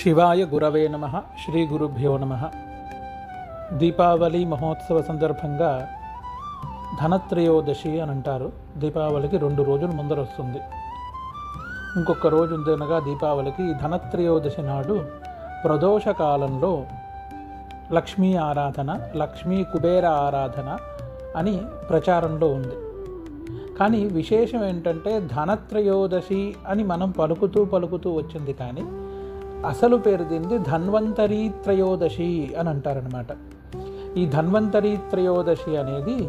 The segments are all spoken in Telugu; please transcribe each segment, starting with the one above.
శివాయ గురవే నమ శ్రీ గురుభ్యో నమ. దీపావళి మహోత్సవ సందర్భంగా ధనత్రయోదశి అని అంటారు. దీపావళికి రెండు రోజులు ముందర వస్తుంది. ఇంకొక రోజు ఉందనగా దీపావళికి ధనత్రయోదశి నాడు ప్రదోష కాలంలో లక్ష్మీ ఆరాధన లక్ష్మీ కుబేర ఆరాధన అని ప్రచారంలో ఉంది. కానీ విశేషం ఏంటంటే ధనత్రయోదశి అని మనం పలుకుతూ పలుకుతూ వచ్చింది కానీ అసలు పేరు దీనిది ధన్వంతరి త్రయోదశి అని అంటారనమాట ఈ ధన్వంతరి త్రయోదశి అనేది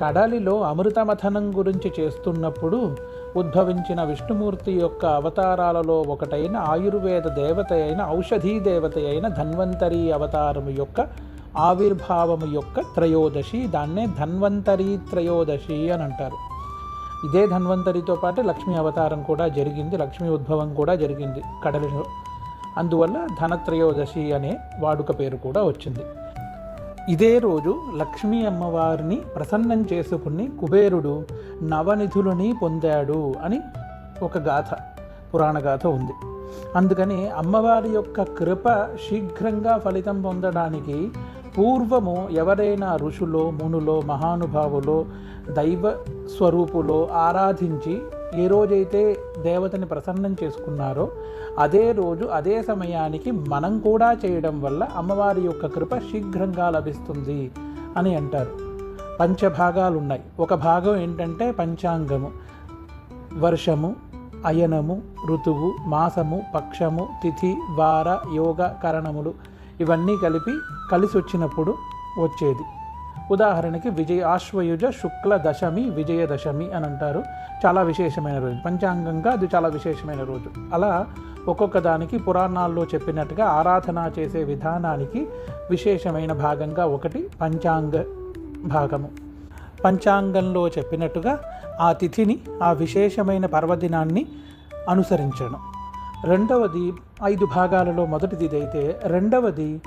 కడలిలో అమృతమథనం గురించి చేస్తున్నప్పుడు ఉద్భవించిన విష్ణుమూర్తి యొక్క అవతారాలలో ఒకటైన ఆయుర్వేద దేవత అయిన ఔషధీ దేవత అయిన ధన్వంతరి అవతారము యొక్క ఆవిర్భావము యొక్క త్రయోదశి. దాన్నే ధన్వంతరి త్రయోదశి అని అంటారు. ఇదే ధన్వంతరితో పాటు లక్ష్మీ అవతారం కూడా జరిగింది. లక్ష్మీ ఉద్భవం కూడా జరిగింది కడలిలో. అందువల్ల ధనత్రయోదశి అనే వాడుక పేరు కూడా వచ్చింది. ఇదే రోజు లక్ష్మీ అమ్మవారిని ప్రసన్నం చేసుకుని కుబేరుడు నవనిధులని పొందాడు అని ఒక గాథ పురాణ గాథ ఉంది. అందుకని అమ్మవారి యొక్క కృప శీఘ్రంగా ఫలితం పొందడానికి పూర్వము ఎవరైనా ఋషులో మునులో మహానుభావులో దైవ స్వరూపులో ఆరాధించి ఏ రోజైతే దేవతని ప్రసన్నం చేసుకున్నారో అదే రోజు అదే సమయానికి మనం కూడా చేయడం వల్ల అమ్మవారి యొక్క కృప శీఘ్రంగా లభిస్తుంది అని అంటారు. పంచభాగాలు ఉన్నాయి ఒక భాగం ఏంటంటే పంచాంగము. వర్షము అయనము ఋతువు మాసము పక్షము తిథి వార యోగ కరణములు ఇవన్నీ కలిపి కలిసి వచ్చినప్పుడు వచ్చేది. ఉదాహరణకి విజయ ఆశ్వయుజ శుక్ల దశమి విజయదశమి అని అంటారు. చాలా విశేషమైన రోజు. పంచాంగంగా అది చాలా విశేషమైన రోజు. అలా ఒక్కొక్క దానికి పురాణాల్లో చెప్పినట్టుగా ఆరాధన చేసే విధానానికి విశేషమైన భాగంగా ఒకటి పంచాంగ భాగము. పంచాంగంలో చెప్పినట్టుగా ఆ తిథిని ఆ విశేషమైన పర్వదినాన్ని అనుసరించడం. రెండవది ఐదు భాగాలలో మొదటిది ఇదైతే రెండవది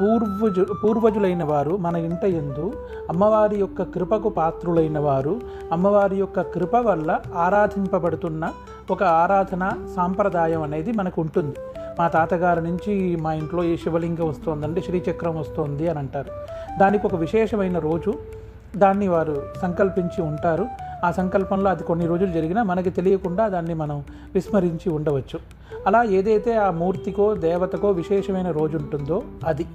పూర్వజు పూర్వజులైన వారు మన ఇంట ఎందు అమ్మవారి యొక్క కృపకు పాత్రులైన వారు అమ్మవారి యొక్క కృప వల్ల ఆరాధింపబడుతున్న ఒక ఆరాధన సాంప్రదాయం అనేది మనకు ఉంటుంది మా తాతగారి నుంచి మా ఇంట్లో ఈ శివలింగం వస్తుందండి శ్రీచక్రం వస్తుంది అని అంటారు. దానికి ఒక విశేషమైన రోజు దాన్ని వారు సంకల్పించి ఉంటారు. ఆ సంకల్పంలో అది కొన్ని రోజులు జరిగినా మనకి తెలియకుండా దాన్ని మనం విస్మరించి ఉండవచ్చు. అలా ఏదైతే ఆ మూర్తికో దేవతకో విశేషమైన రోజు ఉంటుందో అది.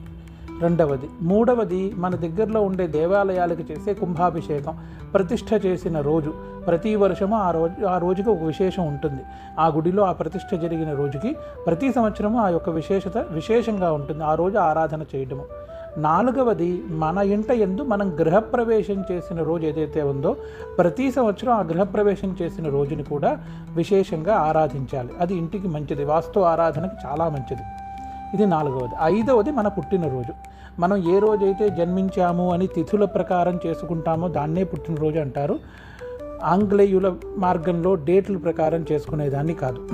రెండవది. మూడవది మన దగ్గరలో ఉండే దేవాలయాలకు చేసే కుంభాభిషేకం ప్రతిష్ఠ చేసిన రోజు. ప్రతి వర్షము ఆ రోజు ఆ రోజుకి ఒక విశేషం ఉంటుంది. ఆ గుడిలో ఆ ప్రతిష్ట జరిగిన రోజుకి ప్రతి సంవత్సరము ఆ యొక్క విశేషత విశేషంగా ఉంటుంది. ఆ రోజు ఆరాధన చేయడము నాలుగవది మన ఇంట ఎందు మనం గృహప్రవేశం చేసిన రోజు ఏదైతే ఉందో ప్రతి సంవత్సరం ఆ గృహప్రవేశం చేసిన రోజుని కూడా విశేషంగా ఆరాధించాలి. అది ఇంటికి మంచిది. వాస్తు ఆరాధనకి చాలా మంచిది. ఇది నాలుగవది. ఐదవది మన పుట్టినరోజు. మనం ఏ రోజైతే జన్మించాము అని తిథుల ప్రకారం చేసుకుంటామో దాన్నే పుట్టినరోజు అంటారు. ఆంగ్లేయుల మార్గంలో డేట్ల ప్రకారం చేసుకునేదాన్ని కాదు.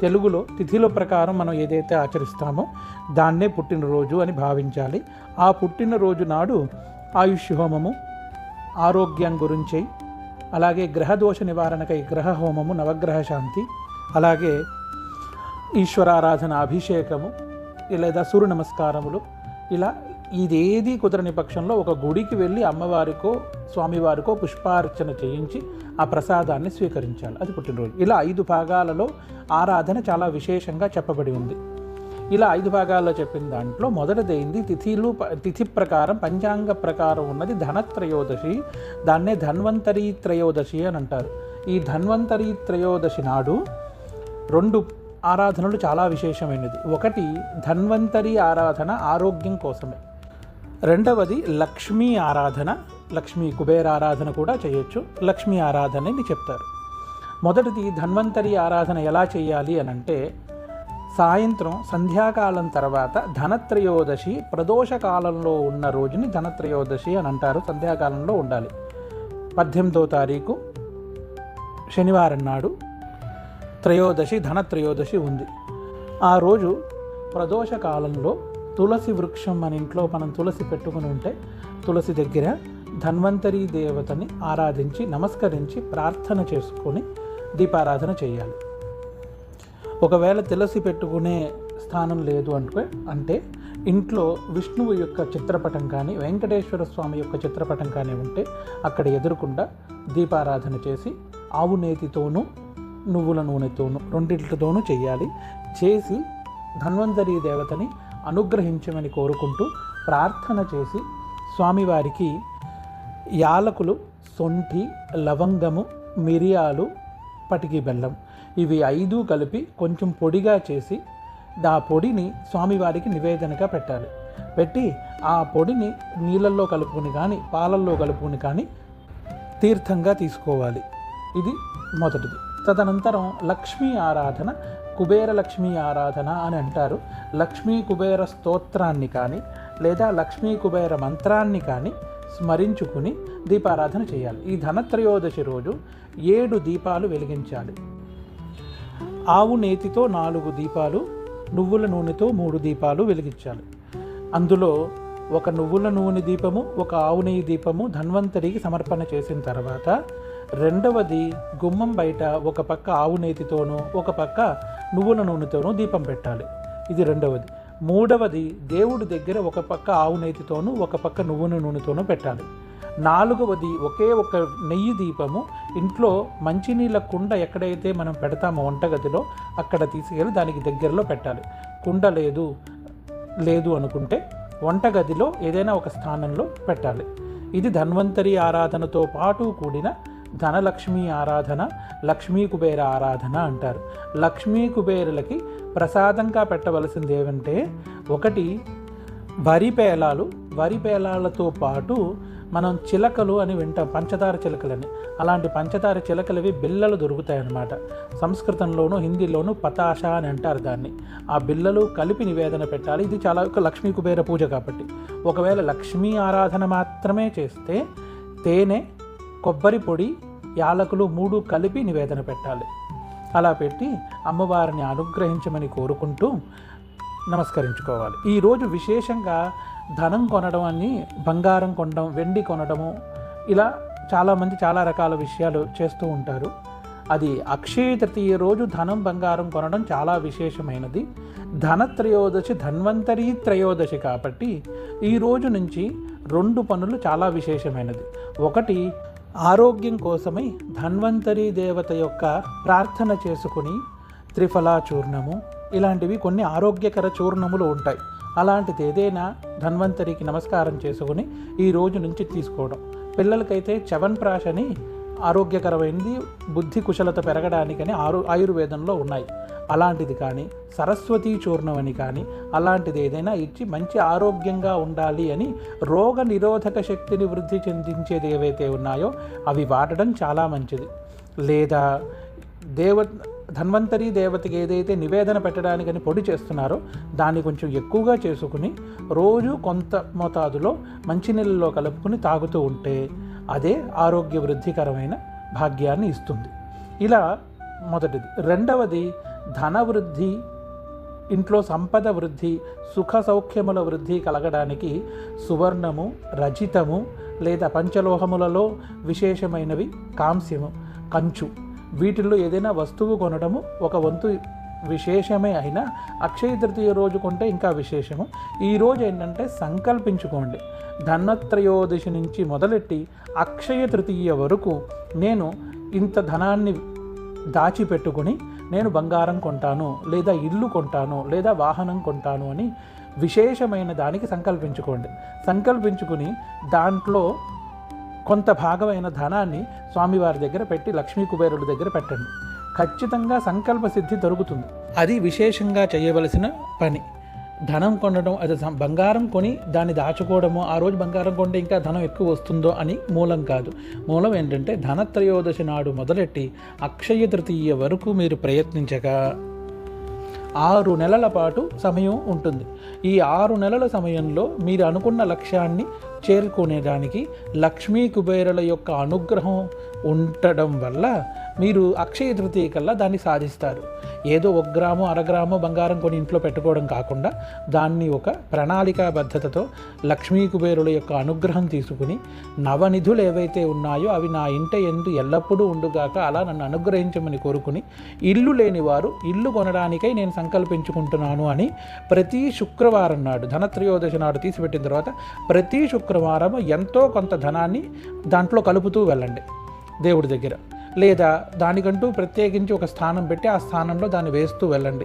తెలుగులో తిథిల ప్రకారం మనం ఏదైతే ఆచరిస్తామో దాన్నే పుట్టినరోజు అని భావించాలి. ఆ పుట్టినరోజు నాడు ఆయుష్ హోమము ఆరోగ్యం గురించి అలాగే గ్రహదోష నివారణకై గ్రహ హోమము నవగ్రహ శాంతి అలాగే ఈశ్వరారాధన అభిషేకము లేదా సూర్య నమస్కారములు. ఇలా ఇదేది కుదరని పక్షంలో ఒక గుడికి వెళ్ళి అమ్మవారికో స్వామివారికో పుష్పార్చన చేయించి ఆ ప్రసాదాన్ని స్వీకరించాలి. అది పుట్టినరోజు. ఇలా ఐదు భాగాలలో ఆరాధన చాలా విశేషంగా చెప్పబడి ఉంది. ఇలా ఐదు భాగాల్లో చెప్పిన దాంట్లో మొదటిదైంది తిథిలు ప- తిథి ప్రకారం పంచాంగ ప్రకారం ఉన్నది ధనత్రయోదశి. దాన్నే ధన్వంతరి త్రయోదశి అని అంటారు. ఈ ధన్వంతరి త్రయోదశి నాడు రెండు ఆరాధనలు చాలా విశేషమైనది. ఒకటి ధన్వంతరి ఆరాధన ఆరోగ్యం కోసమే. రెండవది లక్ష్మీ ఆరాధన లక్ష్మీ కుబేర ఆరాధన కూడా చేయొచ్చు. లక్ష్మీ ఆరాధన అని చెప్తారు. మొదటిది ధన్వంతరి ఆరాధన ఎలా చేయాలి అని అంటే సాయంత్రం సంధ్యాకాలం తర్వాత ధనత్రయోదశి ప్రదోషకాలంలో ఉన్న రోజుని ధనత్రయోదశి అని అంటారు. సంధ్యాకాలంలో ఉండాలి. పద్దెనిమిదో తారీఖు శనివారం నాడు త్రయోదశి ధనత్రయోదశి ఉంది. ఆ రోజు ప్రదోష కాలంలో తులసి వృక్షం మన ఇంట్లో మనం తులసి పెట్టుకుని ఉంటే తులసి దగ్గర ధన్వంతరి దేవతని ఆరాధించి నమస్కరించి ప్రార్థన చేసుకొని దీపారాధన చేయాలి. ఒకవేళ తులసి పెట్టుకునే స్థానం లేదు అంటే అంటే ఇంట్లో విష్ణువు యొక్క చిత్రపటం కానీ వెంకటేశ్వర స్వామి యొక్క చిత్రపటం కానీ ఉంటే అక్కడ ఎదురుకుండా దీపారాధన చేసి ఆవు నేతితోనూ నువ్వుల నూనెతోనూ రెండింటితోనూ చేయాలి చేసి ధన్వంతరి దేవతని అనుగ్రహించమని కోరుకుంటూ ప్రార్థన చేసి స్వామివారికి యాలకులు సొంఠి లవంగము మిరియాలు పటికి బెల్లం ఇవి ఐదు కలిపి కొంచెం పొడిగా చేసి ఆ పొడిని స్వామివారికి నివేదనగా పెట్టాలి. పెట్టి ఆ పొడిని నీళ్ళల్లో కలుపుకుని కానీ పాలల్లో కలుపుకుని కానీ తీర్థంగా తీసుకోవాలి. ఇది మొదటిది. తదనంతరం లక్ష్మీ ఆరాధన కుబేర లక్ష్మీ ఆరాధన అని అంటారు. లక్ష్మీ కుబేర స్తోత్రాన్ని కానీ లేదా లక్ష్మీ కుబేర మంత్రాన్ని కానీ స్మరించుకుని దీపారాధన చేయాలి. ఈ ధనత్రయోదశి రోజు ఏడు దీపాలు వెలిగించాలి. ఆవు నేతితో నాలుగు దీపాలు నువ్వుల నూనెతో మూడు దీపాలు వెలిగించాలి. అందులో ఒక నువ్వుల నూనె దీపము ఒక ఆవు నెయ్యి దీపము ధన్వంతరికి సమర్పణ చేసిన తర్వాత రెండవది గుమ్మం బయట ఒక పక్క ఆవు నేతితోనూ ఒక పక్క నువ్వుల నూనెతోనూ దీపం పెట్టాలి. ఇది రెండవది. మూడవది దేవుడి దగ్గర ఒక పక్క ఆవు నేతితోనూ ఒక పక్క నువ్వుల నూనెతోనూ పెట్టాలి. నాలుగవది ఒకే ఒక నెయ్యి దీపము. ఇంట్లో మంచినీళ్ళ కుండ ఎక్కడైతే మనం పెడతామో వంటగదిలో అక్కడ తీసుకెళ్ళి దానికి దగ్గరలో పెట్టాలి. కుండ లేదు లేదు అనుకుంటే వంటగదిలో ఏదైనా ఒక స్థానంలో పెట్టాలి. ఇది ధన్వంతరి ఆరాధనతో పాటు కూడిన ధనలక్ష్మి ఆరాధన లక్ష్మీ కుబేర ఆరాధన అంటారు. లక్ష్మీ కుబేరులకి ప్రసాదంగా పెట్టవలసింది ఏమంటే ఒకటి వరి పేలాలు. వరి పేలాలతో పాటు మనం చిలకలు అని వింటాం పంచదార చిలకలని. అలాంటి పంచదార చిలకలవి బిల్లలు దొరుకుతాయి అన్నమాట సంస్కృతంలోనూ హిందీలోనూ పతాష అని అంటారు దాన్ని. ఆ బిల్లలు కలిపి నివేదన పెట్టాలి. ఇది చాలా ఒక లక్ష్మీ కుబేర పూజ కాబట్టి. ఒకవేళ లక్ష్మీ ఆరాధన మాత్రమే చేస్తే తేనె కొబ్బరి పొడి యాలకులు మూడు కలిపి నివేదన పెట్టాలి. అలా పెట్టి అమ్మవారిని అనుగ్రహించమని కోరుకుంటూ నమస్కరించుకోవాలి. ఈరోజు విశేషంగా ధనం కొనడం అని బంగారం కొనడం వెండి కొనడము ఇలా చాలామంది చాలా రకాల విషయాలు చేస్తూ ఉంటారు. అది అక్షయ తృతీయ రోజు ధనం బంగారం కొనడం చాలా విశేషమైనది. ధనత్రయోదశి ధన్వంతరి త్రయోదశి కాబట్టి ఈ రోజు నుంచి రెండు పనులు చాలా విశేషమైనది. ఒకటి ఆరోగ్యం కోసమై ధన్వంతరి దేవత యొక్క ప్రార్థన చేసుకుని త్రిఫలా చూర్ణము ఇలాంటివి కొన్ని ఆరోగ్యకర చూర్ణములు ఉంటాయి. అలాంటిది ఏదైనా ధన్వంతరికి నమస్కారం చేసుకుని ఈ రోజు నుంచి తీసుకోవడం. పిల్లలకైతే చవన్ప్రాష్ అని ఆరోగ్యకరమైనది బుద్ధి కుశలత పెరగడానికని ఆరు ఆయుర్వేదంలో ఉన్నాయి. అలాంటిది కానీ సరస్వతి చూర్ణం అని కానీ అలాంటిది ఏదైనా ఇచ్చి మంచి ఆరోగ్యంగా ఉండాలి అని రోగ నిరోధక శక్తిని వృద్ధి చెందించేది ఏవైతే ఉన్నాయో అవి వాడడం చాలా మంచిది. లేదా దేవ ధన్వంతరి దేవతకి ఏదైతే నివేదన పెట్టడానికని పొడి చేస్తున్నారో దాన్ని కొంచెం ఎక్కువగా చేసుకుని రోజు కొంత మోతాదులో మంచినీళ్ళలో కలుపుకుని తాగుతూ ఉంటే అదే ఆరోగ్య వృద్ధికరమైన భాగ్యాన్ని ఇస్తుంది. ఇలా మొదటిది. రెండవది ధన వృద్ధి ఇంట్లో సంపద వృద్ధి సుఖ సౌఖ్యముల వృద్ధి కలగడానికి సువర్ణము రజితము లేదా పంచలోహములలో విశేషమైనవి కాంస్యము కంచు. వీటిల్లో ఏదైనా వస్తువు కొనడము ఒక వంతు విశేషమే అయినా అక్షయ తృతీయ రోజు కొంటే ఇంకా విశేషము. ఈరోజు ఏంటంటే సంకల్పించుకోండి. ధనత్రయోదశి నుంచి మొదలెట్టి అక్షయ తృతీయ వరకు నేను ఇంత ధనాన్ని దాచిపెట్టుకుని నేను బంగారం కొంటాను లేదా ఇల్లు కొంటాను లేదా వాహనం కొంటాను అని విశేషమైన దానికి సంకల్పించుకోండి. సంకల్పించుకుని దాంట్లో కొంత భాగమైన ధనాన్ని స్వామివారి దగ్గర పెట్టి లక్ష్మీ కుబేరుడి దగ్గర పెట్టండి. ఖచ్చితంగా సంకల్ప సిద్ధి దొరుకుతుంది. అది విశేషంగా చేయవలసిన పని. ధనం కొనడం అది బంగారం కొని దాన్ని దాచుకోవడము ఆ రోజు బంగారం కొంటే ఇంకా ధనం ఎక్కువ వస్తుందో అని మూలం కాదు. మూలం ఏంటంటే ధనత్రయోదశి నాడు మొదలెట్టి అక్షయ తృతీయ వరకు మీరు ప్రయత్నించగా ఆరు నెలల పాటు సమయం ఉంటుంది. ఈ ఆరు నెలల సమయంలో మీరు అనుకున్న లక్ష్యాన్ని చేరుకునేదానికి లక్ష్మీ కుబేరుల యొక్క అనుగ్రహం ఉండడం వల్ల మీరు అక్షయ తృతీయ కల్లా దాన్ని సాధిస్తారు. ఏదో ఒక గ్రాము అరగ్రాము బంగారం కొని ఇంట్లో పెట్టుకోవడం కాకుండా దాన్ని ఒక ప్రణాళికాబద్ధతతో లక్ష్మీ కుబేరుల యొక్క అనుగ్రహం తీసుకుని నవనిధులు ఏవైతే ఉన్నాయో అవి నా ఇంట ఎందు ఎల్లప్పుడూ ఉండుగాక అలా నన్ను అనుగ్రహించమని కోరుకుని ఇల్లు లేని వారు ఇల్లు కొనడానికై నేను సంకల్పించుకుంటున్నాను అని ప్రతి శుక్రవారం నాడు ధనత్రయోదశి నాడు తీసిపెట్టిన తర్వాత ప్రతి శుక్రవారం ఎంతో కొంత ధనాన్ని దాంట్లో కలుపుతూ వెళ్ళండి దేవుడి దగ్గర. లేదా దానికంటూ ప్రత్యేకించి ఒక స్థానం పెట్టి ఆ స్థానంలో దాన్ని వేస్తూ వెళ్ళండి.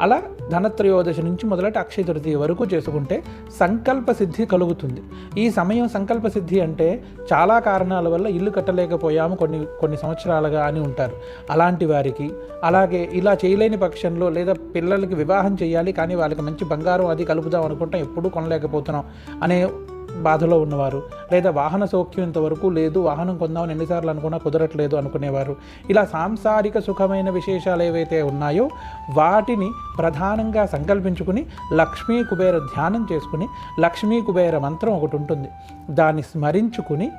అలా ధనత్రయోదశి నుంచి మొదలట అక్షయ తృతీయ వరకు చేసుకుంటే సంకల్ప సిద్ధి కలుగుతుంది. ఈ సమయం సంకల్ప సిద్ధి అంటే చాలా కారణాల వల్ల ఇల్లు కట్టలేకపోయాము కొన్ని కొన్ని సంవత్సరాలుగా అని ఉంటారు. అలాంటి వారికి అలాగే ఇలా చేయలేని పక్షంలో లేదా పిల్లలకి వివాహం చేయాలి కానీ వాళ్ళకి మంచి బంగారం అది కలుపుదాం అనుకుంటాం ఎప్పుడూ కొనలేకపోతున్నాం అనే బాధలో ఉన్నవారు లేదా వాహన సౌఖ్యం ఇంతవరకు లేదు వాహనం కొందామని ఎన్నిసార్లు అనుకున్నా కుదరట్లేదు అనుకునేవారు. ఇలా సాంసారిక సుఖమైన విశేషాలు ఏవైతే ఉన్నాయో వాటిని ప్రధానంగా సంకల్పించుకుని లక్ష్మీ కుబేర ధ్యానం చేసుకుని లక్ష్మీ కుబేర మంత్రం ఒకటి ఉంటుంది. దాన్ని స్మరించుకుని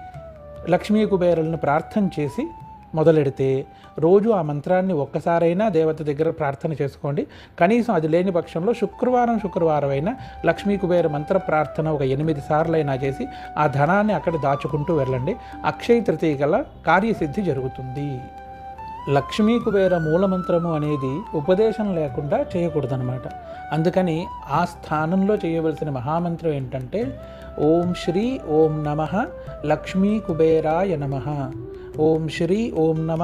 లక్ష్మీ కుబేరులను ప్రార్థన చేసి మొదలెడితే రోజు ఆ మంత్రాన్ని ఒక్కసారైనా దేవత దగ్గర ప్రార్థన చేసుకోండి. కనీసం అది లేని పక్షంలో శుక్రవారం శుక్రవారం అయినా లక్ష్మీ కుబేర మంత్ర ప్రార్థన ఒక ఎనిమిది సార్లు అయినా చేసి ఆ ధనాన్ని అక్కడ దాచుకుంటూ వెళ్ళండి. అక్షయ తృతీయ గల కార్యసిద్ధి జరుగుతుంది. లక్ష్మీ కుబేర మూలమంత్రము అనేది ఉపదేశం లేకుండా చేయకూడదనమాట అందుకని ఆ స్థానంలో చేయవలసిన మహామంత్రం ఏంటంటే ఓం శ్రీ ఓం నమ లక్ష్మీ కుబేరాయ నమ. ఓం శ్రీ ఓం నమ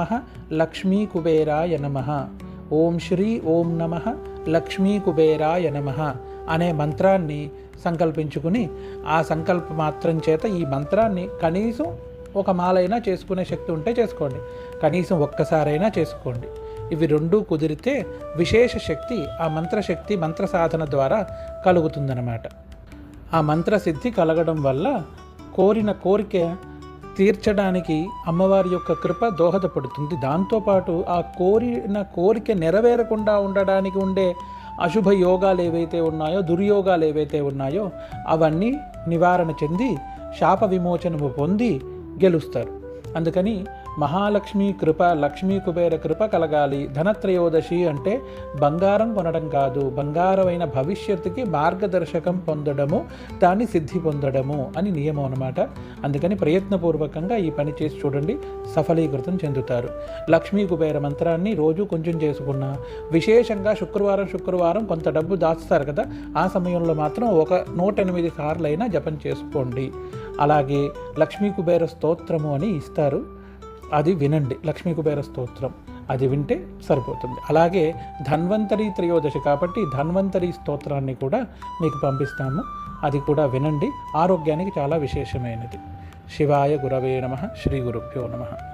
లక్ష్మీ కుబేరాయ నమ. ఓం శ్రీ ఓం నమ లక్ష్మీ కుబేరాయ నమ అనే మంత్రాన్ని సంకల్పించుకుని ఆ సంకల్ప మాత్రం చేత ఈ మంత్రాన్ని కనీసం ఒక మాలైనా చేసుకునే శక్తి ఉంటే చేసుకోండి. కనీసం ఒక్కసారైనా చేసుకోండి. ఇవి రెండూ కుదిరితే విశేష శక్తి ఆ మంత్రశక్తి మంత్ర సాధన ద్వారా కలుగుతుందన్నమాట. ఆ మంత్రసిద్ధి కలగడం వల్ల కోరిన కోరిక తీర్చడానికి అమ్మవారి యొక్క కృప దోహదపడుతుంది. దాంతోపాటు ఆ కోరిన కోరిక నెరవేరకుండా ఉండడానికి ఉండే అశుభ యోగాలు ఏవైతే ఉన్నాయో దుర్యోగాలు ఏవైతే ఉన్నాయో అవన్నీ నివారణ చెంది శాప విమోచనము పొంది గెలుస్తారు. అందుకని మహాలక్ష్మి కృప లక్ష్మీ కుబేర కృప కలగాలి. ధనత్రయోదశి అంటే బంగారం కొనడం కాదు. బంగారమైన భవిష్యత్తుకి మార్గదర్శకం పొందడము దాన్ని సిద్ధి పొందడము అని నియమం అనమాట అందుకని ప్రయత్నపూర్వకంగా ఈ పని చేసి చూడండి. సఫలీకృతం చెందుతారు. లక్ష్మీ కుబేర మంత్రాన్ని రోజు కొంచెం చేసుకున్న విశేషంగా శుక్రవారం శుక్రవారం కొంత డబ్బు దాచుతారు కదా ఆ సమయంలో మాత్రం ఒక నూట ఎనిమిది సార్లైనా జపం చేసుకోండి. అలాగే లక్ష్మీ కుబేర స్తోత్రము అని ఇస్తారు. అది వినండి. లక్ష్మీ కుబేర స్తోత్రం. అది వింటే సరిపోతుంది. అలాగే ధన్వంతరి త్రయోదశి కాబట్టి ధన్వంతరి స్తోత్రాన్ని కూడా మీకు పంపిస్తాము. అది కూడా వినండి. ఆరోగ్యానికి చాలా విశేషమైనది. శివాయ గురవే నమ. శ్రీ గురుభ్యో నమ.